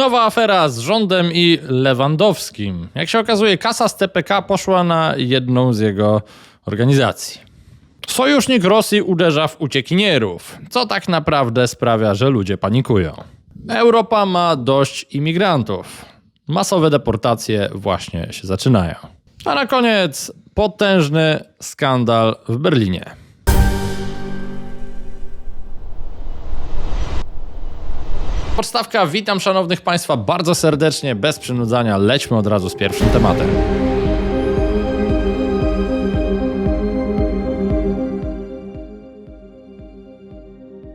Nowa afera z rządem i Lewandowskim. Jak się okazuje, kasa z TPK poszła na jedną z jego organizacji. Sojusznik Rosji uderza w uciekinierów, co tak naprawdę sprawia, że ludzie panikują. Europa ma dość imigrantów. Masowe deportacje właśnie się zaczynają. A na koniec potężny skandal w Berlinie. Podstawka, witam szanownych Państwa bardzo serdecznie, bez przynudzania, lećmy od razu z pierwszym tematem.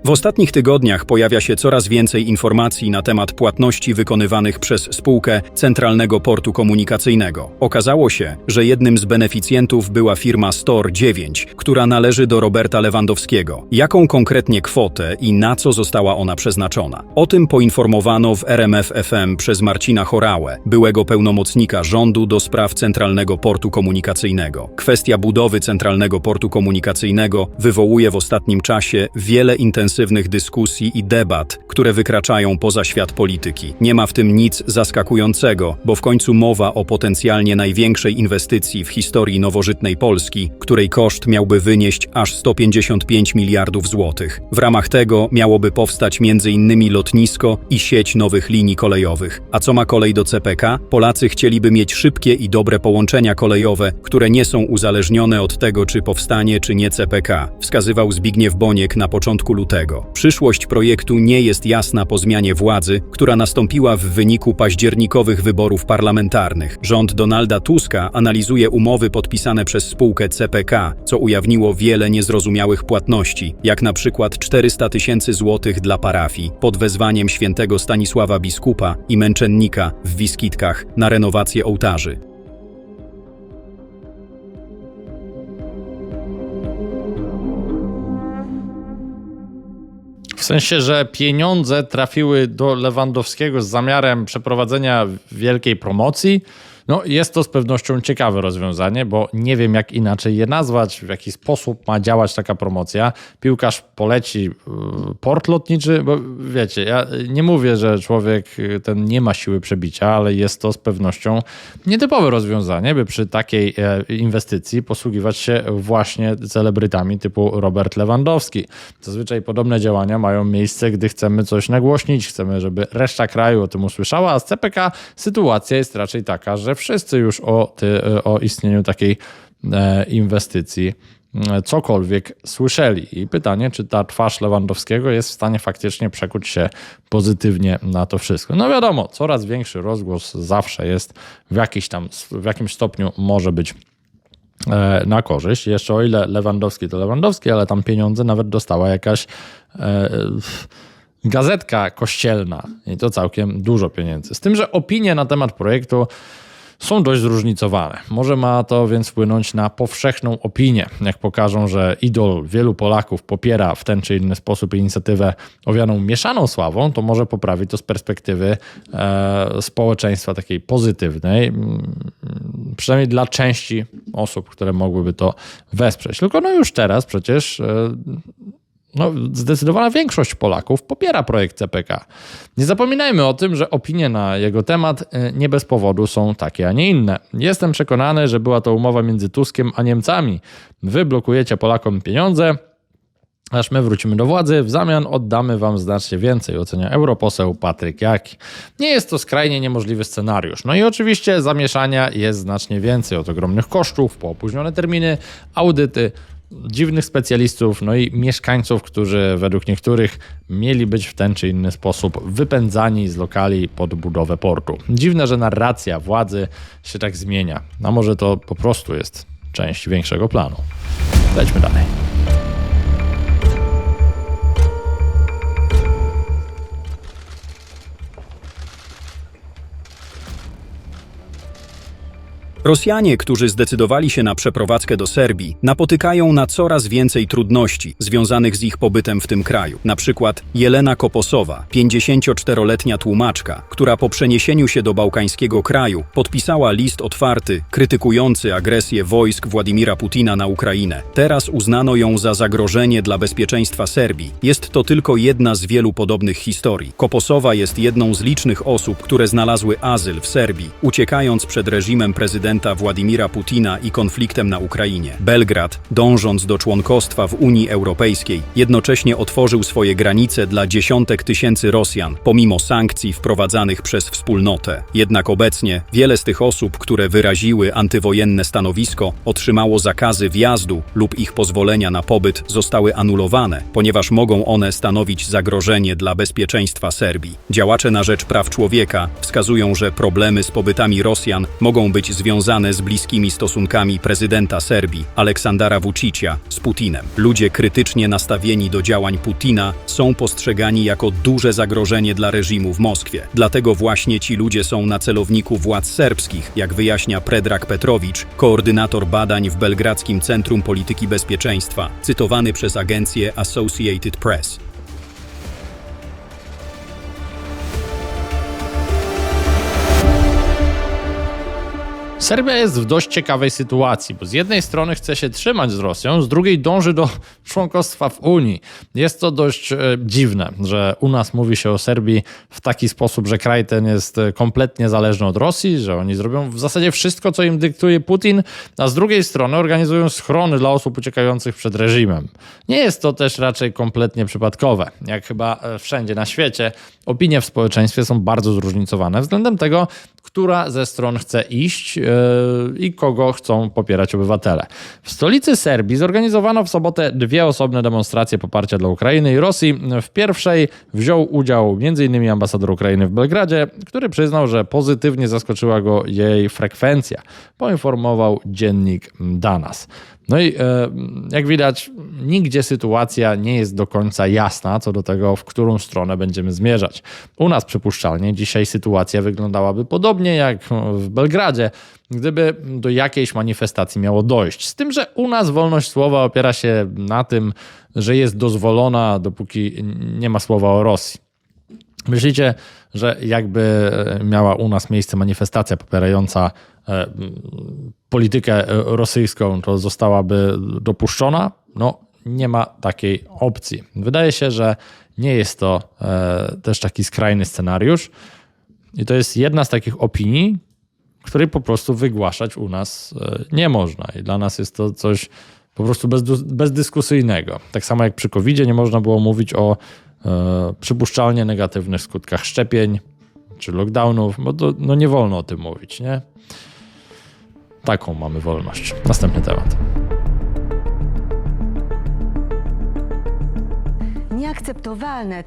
W ostatnich tygodniach pojawia się coraz więcej informacji na temat płatności wykonywanych przez spółkę Centralnego Portu Komunikacyjnego. Okazało się, że jednym z beneficjentów była firma Store 9, która należy do Roberta Lewandowskiego. Jaką konkretnie kwotę i na co została ona przeznaczona? O tym poinformowano w RMF FM przez Marcina Chorałę, byłego pełnomocnika rządu do spraw Centralnego Portu Komunikacyjnego. Kwestia budowy Centralnego Portu Komunikacyjnego wywołuje w ostatnim czasie wiele intensywnych dyskusji i debat, które wykraczają poza świat polityki. Nie ma w tym nic zaskakującego, bo w końcu mowa o potencjalnie największej inwestycji w historii nowożytnej Polski, której koszt miałby wynieść aż 155 miliardów złotych. W ramach tego miałoby powstać m.in. lotnisko i sieć nowych linii kolejowych. A co ma kolej do CPK? Polacy chcieliby mieć szybkie i dobre połączenia kolejowe, które nie są uzależnione od tego, czy powstanie, czy nie CPK, wskazywał Zbigniew Boniek na początku lutego. Przyszłość projektu nie jest jasna po zmianie władzy, która nastąpiła w wyniku październikowych wyborów parlamentarnych. Rząd Donalda Tuska analizuje umowy podpisane przez spółkę CPK, co ujawniło wiele niezrozumiałych płatności, jak na przykład 400 tysięcy złotych dla parafii pod wezwaniem świętego Stanisława Biskupa i męczennika w Wiskitkach na renowację ołtarzy. Sensie, że pieniądze trafiły do Lewandowskiego z zamiarem przeprowadzenia wielkiej promocji. No, jest to z pewnością ciekawe rozwiązanie, bo nie wiem, jak inaczej je nazwać, w jaki sposób ma działać taka promocja. Piłkarz poleci yy, port lotniczy, bo wiecie, ja nie mówię, że człowiek yy, ten nie ma siły przebicia, ale jest to z pewnością nietypowe rozwiązanie, by przy takiej e, inwestycji posługiwać się właśnie celebrytami typu Robert Lewandowski. Zazwyczaj podobne działania mają miejsce, gdy chcemy coś nagłośnić, chcemy, żeby reszta kraju o tym usłyszała, a z CPK sytuacja jest raczej taka, że wszyscy już o, ty, o istnieniu takiej e, inwestycji e, cokolwiek słyszeli. I pytanie, czy ta twarz Lewandowskiego jest w stanie faktycznie przekuć się pozytywnie na to wszystko. No wiadomo, coraz większy rozgłos zawsze jest w, jakiś tam, w jakimś stopniu może być e, na korzyść. Jeszcze o ile Lewandowski to Lewandowski, ale tam pieniądze nawet dostała jakaś e, gazetka kościelna i to całkiem dużo pieniędzy. Z tym, że opinie na temat projektu są dość zróżnicowane. Może ma to więc wpłynąć na powszechną opinię. Jak pokażą, że idol wielu Polaków popiera w ten czy inny sposób inicjatywę owianą mieszaną sławą, to może poprawić to z perspektywy e, społeczeństwa takiej pozytywnej, przynajmniej dla części osób, które mogłyby to wesprzeć. Tylko no już teraz przecież e, no, zdecydowana większość Polaków popiera projekt CPK. Nie zapominajmy o tym, że opinie na jego temat e, nie bez powodu są takie, a nie inne. Jestem przekonany, że była to umowa między Tuskiem a Niemcami. Wy blokujecie Polakom pieniądze, aż my wrócimy do władzy, w zamian oddamy wam znacznie więcej, ocenia europoseł Patryk Jaki. Nie jest to skrajnie niemożliwy scenariusz. No i oczywiście zamieszania jest znacznie więcej od ogromnych kosztów, po opóźnione terminy, audyty, dziwnych specjalistów, no i mieszkańców, którzy według niektórych mieli być w ten czy inny sposób wypędzani z lokali pod budowę portu. Dziwne, że narracja władzy się tak zmienia. A może to po prostu jest część większego planu. Lećmy dalej. Rosjanie, którzy zdecydowali się na przeprowadzkę do Serbii, napotykają na coraz więcej trudności związanych z ich pobytem w tym kraju. Na przykład Jelena Koposowa, 54-letnia tłumaczka, która po przeniesieniu się do bałkańskiego kraju podpisała list otwarty krytykujący agresję wojsk Władimira Putina na Ukrainę. Teraz uznano ją za zagrożenie dla bezpieczeństwa Serbii. Jest to tylko jedna z wielu podobnych historii. Koposowa jest jedną z licznych osób, które znalazły azyl w Serbii, uciekając przed reżimem prezydenta Władimira Putina i konfliktem na Ukrainie. Belgrad, dążąc do członkostwa w Unii Europejskiej, jednocześnie otworzył swoje granice dla dziesiątek tysięcy Rosjan, pomimo sankcji wprowadzanych przez wspólnotę. Jednak obecnie wiele z tych osób, które wyraziły antywojenne stanowisko, otrzymało zakazy wjazdu lub ich pozwolenia na pobyt zostały anulowane, ponieważ mogą one stanowić zagrożenie dla bezpieczeństwa Serbii. Działacze na rzecz praw człowieka wskazują, że problemy z pobytami Rosjan mogą być związane z bliskimi stosunkami prezydenta Serbii, Aleksandra Vučića, z Putinem. Ludzie krytycznie nastawieni do działań Putina są postrzegani jako duże zagrożenie dla reżimu w Moskwie. Dlatego właśnie ci ludzie są na celowniku władz serbskich, jak wyjaśnia Predrag Petrowicz, koordynator badań w Belgradzkim Centrum Polityki Bezpieczeństwa, cytowany przez agencję Associated Press. Serbia jest w dość ciekawej sytuacji, bo z jednej strony chce się trzymać z Rosją, z drugiej dąży do członkostwa w Unii. Jest to dość e, dziwne, że u nas mówi się o Serbii w taki sposób, że kraj ten jest e, kompletnie zależny od Rosji, że oni zrobią w zasadzie wszystko, co im dyktuje Putin, a z drugiej strony organizują schrony dla osób uciekających przed reżimem. Nie jest to też raczej kompletnie przypadkowe. Jak chyba e, wszędzie na świecie, opinie w społeczeństwie są bardzo zróżnicowane względem tego, która ze stron chce iść yy, i kogo chcą popierać obywatele. W stolicy Serbii zorganizowano w sobotę dwie osobne demonstracje poparcia dla Ukrainy i Rosji. W pierwszej wziął udział m.in. ambasador Ukrainy w Belgradzie, który przyznał, że pozytywnie zaskoczyła go jej frekwencja. Poinformował dziennik Danas. No i e, jak widać, nigdzie sytuacja nie jest do końca jasna co do tego, w którą stronę będziemy zmierzać. U nas przypuszczalnie dzisiaj sytuacja wyglądałaby podobnie jak w Belgradzie, gdyby do jakiejś manifestacji miało dojść. Z tym, że u nas wolność słowa opiera się na tym, że jest dozwolona, dopóki nie ma słowa o Rosji. Myślicie, że jakby miała u nas miejsce manifestacja popierająca e, politykę rosyjską, to zostałaby dopuszczona? No, nie ma takiej opcji. Wydaje się, że nie jest to e, też taki skrajny scenariusz. I to jest jedna z takich opinii, której po prostu wygłaszać u nas e, nie można. I dla nas jest to coś po prostu bez, bezdyskusyjnego. Tak samo jak przy covid nie można było mówić o e, przypuszczalnie negatywnych skutkach szczepień czy lockdownów, bo to, no nie wolno o tym mówić, nie? Taką mamy wolność. Następny temat.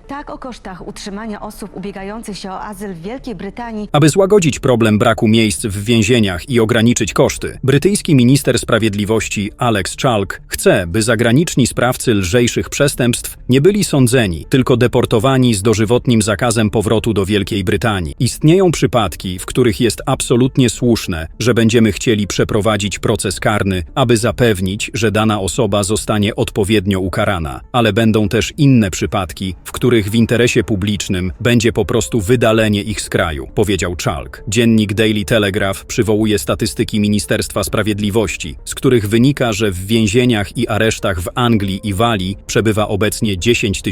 Tak o kosztach utrzymania osób ubiegających się o azyl w Wielkiej Brytanii Aby złagodzić problem braku miejsc w więzieniach i ograniczyć koszty, brytyjski minister sprawiedliwości Alex Chalk chce, by zagraniczni sprawcy lżejszych przestępstw nie byli sądzeni, tylko deportowani z dożywotnim zakazem powrotu do Wielkiej Brytanii. Istnieją przypadki, w których jest absolutnie słuszne, że będziemy chcieli przeprowadzić proces karny, aby zapewnić, że dana osoba zostanie odpowiednio ukarana, ale będą też inne przypadki, w których w interesie publicznym będzie po prostu wydalenie ich z kraju, powiedział Chalk. Dziennik Daily Telegraph przywołuje statystyki Ministerstwa Sprawiedliwości, z których wynika, że w więzieniach i aresztach w Anglii i Walii przebywa obecnie 10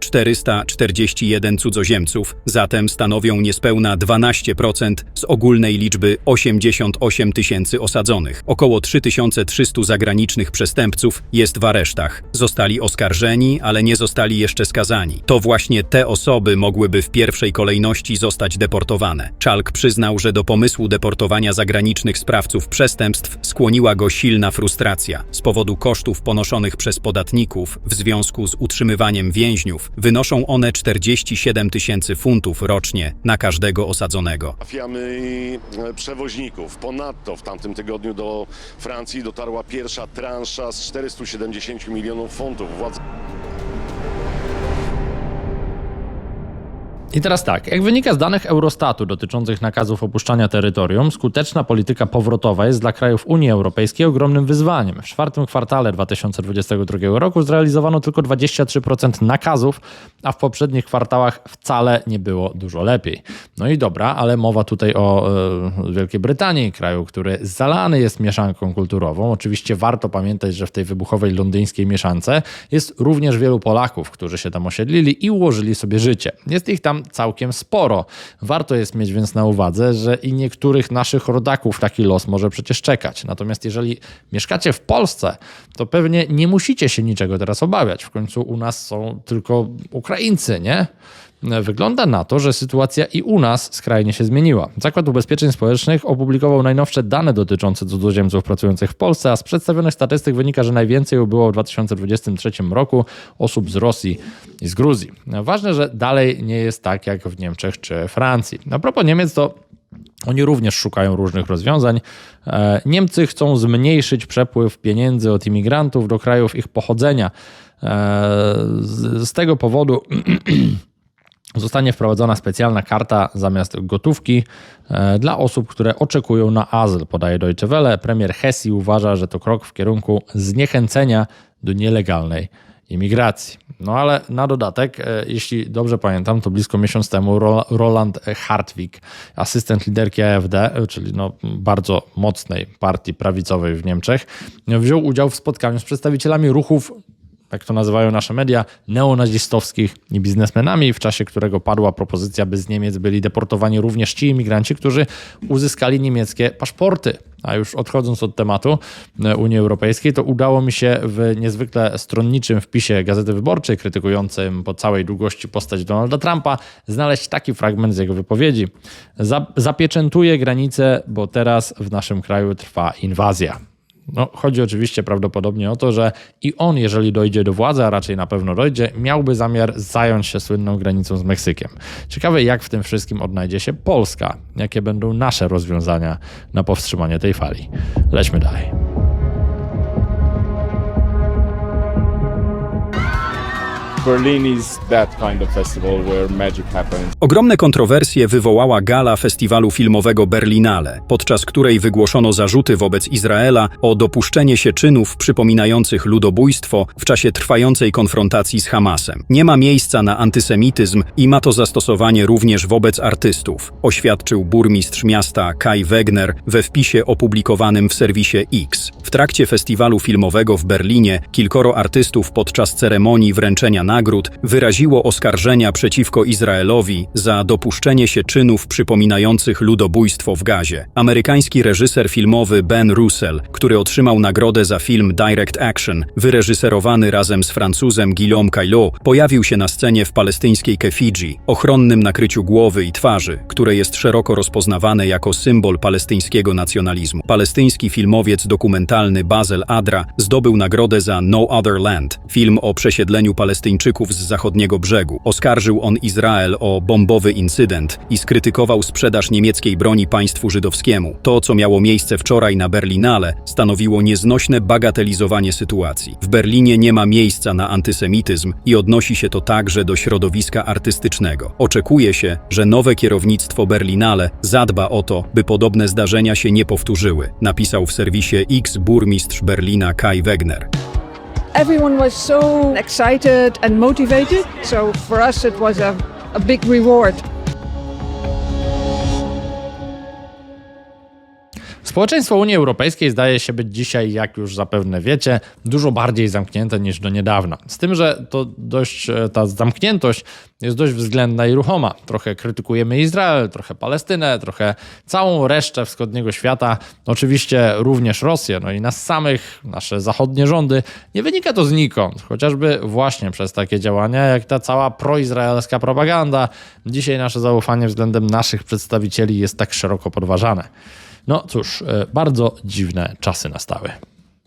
441 cudzoziemców, zatem stanowią niespełna 12% z ogólnej liczby 88 tysięcy osadzonych. Około 3300 zagranicznych przestępców jest w aresztach. Zostali oskarżeni, ale nie zostali jeszcze skazani. To właśnie te osoby mogłyby w pierwszej kolejności zostać deportowane. Czalk przyznał, że do pomysłu deportowania zagranicznych sprawców przestępstw skłoniła go silna frustracja. Z powodu kosztów ponoszonych przez podatników w związku z utrzymywaniem więźniów wynoszą one 47 tysięcy funtów rocznie na każdego osadzonego. Trafiamy e, przewoźników. Ponadto w tamtym tygodniu do Francji dotarła pierwsza transza z 470 milionów funtów. Władze I teraz tak, jak wynika z danych Eurostatu dotyczących nakazów opuszczania terytorium, skuteczna polityka powrotowa jest dla krajów Unii Europejskiej ogromnym wyzwaniem. W czwartym kwartale 2022 roku zrealizowano tylko 23% nakazów, a w poprzednich kwartałach wcale nie było dużo lepiej. No i dobra, ale mowa tutaj o e, Wielkiej Brytanii, kraju, który zalany jest mieszanką kulturową. Oczywiście warto pamiętać, że w tej wybuchowej londyńskiej mieszance jest również wielu Polaków, którzy się tam osiedlili i ułożyli sobie życie. Jest ich tam całkiem sporo. Warto jest mieć więc na uwadze, że i niektórych naszych rodaków taki los może przecież czekać. Natomiast jeżeli mieszkacie w Polsce, to pewnie nie musicie się niczego teraz obawiać. W końcu u nas są tylko Ukraińcy, nie? Wygląda na to, że sytuacja i u nas skrajnie się zmieniła. Zakład Ubezpieczeń Społecznych opublikował najnowsze dane dotyczące cudzoziemców pracujących w Polsce, a z przedstawionych statystyk wynika, że najwięcej było w 2023 roku osób z Rosji i z Gruzji. Ważne, że dalej nie jest tak jak w Niemczech czy Francji. A propos Niemiec, to oni również szukają różnych rozwiązań. E, Niemcy chcą zmniejszyć przepływ pieniędzy od imigrantów do krajów ich pochodzenia. E, z tego powodu zostanie wprowadzona specjalna karta zamiast gotówki e, dla osób, które oczekują na azyl, podaje Deutsche Welle. Premier Hesse uważa, że to krok w kierunku zniechęcenia do nielegalnej imigracji. No ale na dodatek, e, jeśli dobrze pamiętam, to blisko miesiąc temu Ro- Roland Hartwig, asystent liderki AfD, czyli no bardzo mocnej partii prawicowej w Niemczech, wziął udział w spotkaniu z przedstawicielami ruchów jak to nazywają nasze media, neonazistowskich i biznesmenami, w czasie którego padła propozycja, by z Niemiec byli deportowani również ci imigranci, którzy uzyskali niemieckie paszporty. A już odchodząc od tematu e, Unii Europejskiej, to udało mi się w niezwykle stronniczym wpisie Gazety Wyborczej, krytykującym po całej długości postać Donalda Trumpa, znaleźć taki fragment z jego wypowiedzi. Za- Zapieczętuje granice, bo teraz w naszym kraju trwa inwazja. No, chodzi oczywiście prawdopodobnie o to, że i on, jeżeli dojdzie do władzy, a raczej na pewno dojdzie, miałby zamiar zająć się słynną granicą z Meksykiem. Ciekawe, jak w tym wszystkim odnajdzie się Polska, jakie będą nasze rozwiązania na powstrzymanie tej fali. Lećmy dalej. Berlin is that kind of festival where magic happens. Ogromne kontrowersje wywołała gala festiwalu filmowego Berlinale, podczas której wygłoszono zarzuty wobec Izraela o dopuszczenie się czynów przypominających ludobójstwo w czasie trwającej konfrontacji z Hamasem. Nie ma miejsca na antysemityzm i ma to zastosowanie również wobec artystów, oświadczył burmistrz miasta Kai Wegner we wpisie opublikowanym w serwisie X. W trakcie festiwalu filmowego w Berlinie kilkoro artystów podczas ceremonii wręczenia nagród wyraziło oskarżenia przeciwko Izraelowi za dopuszczenie się czynów przypominających ludobójstwo w Gazie. Amerykański reżyser filmowy Ben Russell, który otrzymał nagrodę za film Direct Action, wyreżyserowany razem z Francuzem Guillaume Caillot, pojawił się na scenie w palestyńskiej kefidży, ochronnym nakryciu głowy i twarzy, które jest szeroko rozpoznawane jako symbol palestyńskiego nacjonalizmu. Palestyński filmowiec dokumentalny Bazel Adra zdobył nagrodę za No Other Land, film o przesiedleniu Palestyńczyków z zachodniego brzegu. Oskarżył on Izrael o bombowy incydent i skrytykował sprzedaż niemieckiej broni państwu żydowskiemu. To, co miało miejsce wczoraj na Berlinale, stanowiło nieznośne bagatelizowanie sytuacji. W Berlinie nie ma miejsca na antysemityzm i odnosi się to także do środowiska artystycznego. Oczekuje się, że nowe kierownictwo Berlinale zadba o to, by podobne zdarzenia się nie powtórzyły, napisał w serwisie X burmistrz Berlina Kai Wegner. Everyone was so excited and motivated. So for us, it was a, a big reward. Społeczeństwo Unii Europejskiej zdaje się być dzisiaj, jak już zapewne wiecie, dużo bardziej zamknięte niż do niedawna. Z tym, że to dość, e, ta zamkniętość jest dość względna i ruchoma. Trochę krytykujemy Izrael, trochę Palestynę, trochę całą resztę wschodniego świata, oczywiście również Rosję, no i nas samych, nasze zachodnie rządy. Nie wynika to znikąd, chociażby właśnie przez takie działania, jak ta cała proizraelska propaganda. Dzisiaj nasze zaufanie względem naszych przedstawicieli jest tak szeroko podważane. No cóż, e, bardzo dziwne czasy nastały.